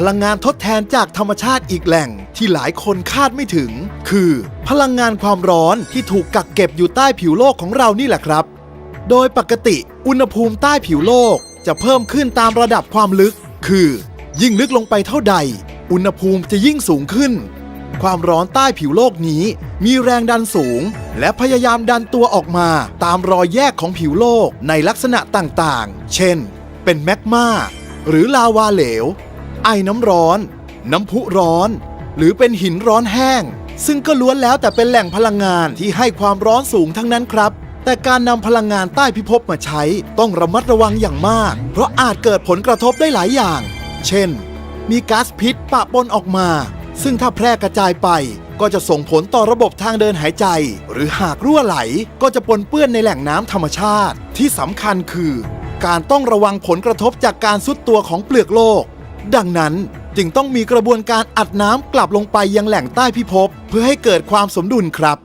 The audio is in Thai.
พลังงานทดแทนจากธรรมชาติอีกแหล่งที่หลายคนคาดไม่ถึง คือ พลังงานความร้อนที่ถูกกักเก็บอยู่ใต้ผิวโลกของเรานี่แหละครับ โดยปกติอุณหภูมิใต้ผิวโลกจะเพิ่มขึ้นตามระดับความลึก คือ ยิ่งลึกลงไปเท่าใด อุณหภูมิจะยิ่งสูงขึ้น ความร้อนใต้ผิวโลกนี้ มีแรงดันสูง และพยายามดันตัวออกมาตามรอยแยกของผิวโลกในลักษณะต่างๆ เช่น เป็นแมกมาหรือลาวาเหลว ไอน้ำร้อน น้ำพุร้อน หรือเป็นหินร้อนแห้ง ซึ่งก็ล้วนแล้วแต่เป็นแหล่งพลังงานที่ให้ความร้อนสูงทั้งนั้นครับ แต่การนำพลังงานใต้พิภพมาใช้ต้องระมัดระวังอย่างมาก เพราะอาจเกิดผลกระทบได้หลายอย่าง เช่น มีก๊าซพิษปะปนออกมา ซึ่งถ้าแพร่กระจายไปก็จะส่งผลต่อระบบทางเดินหายใจ หรือหากรั่วไหลก็จะปนเปื้อนในแหล่งน้ำธรรมชาติ ที่สำคัญคือ การต้องระวังผลกระทบจากการซุดตัวของเปลือกโลก ดังนั้นจึงต้องมีกระบวนการอัดน้ำกลับลงไปยังแหล่งใต้พิภพเพื่อให้เกิดความสมดุลครับ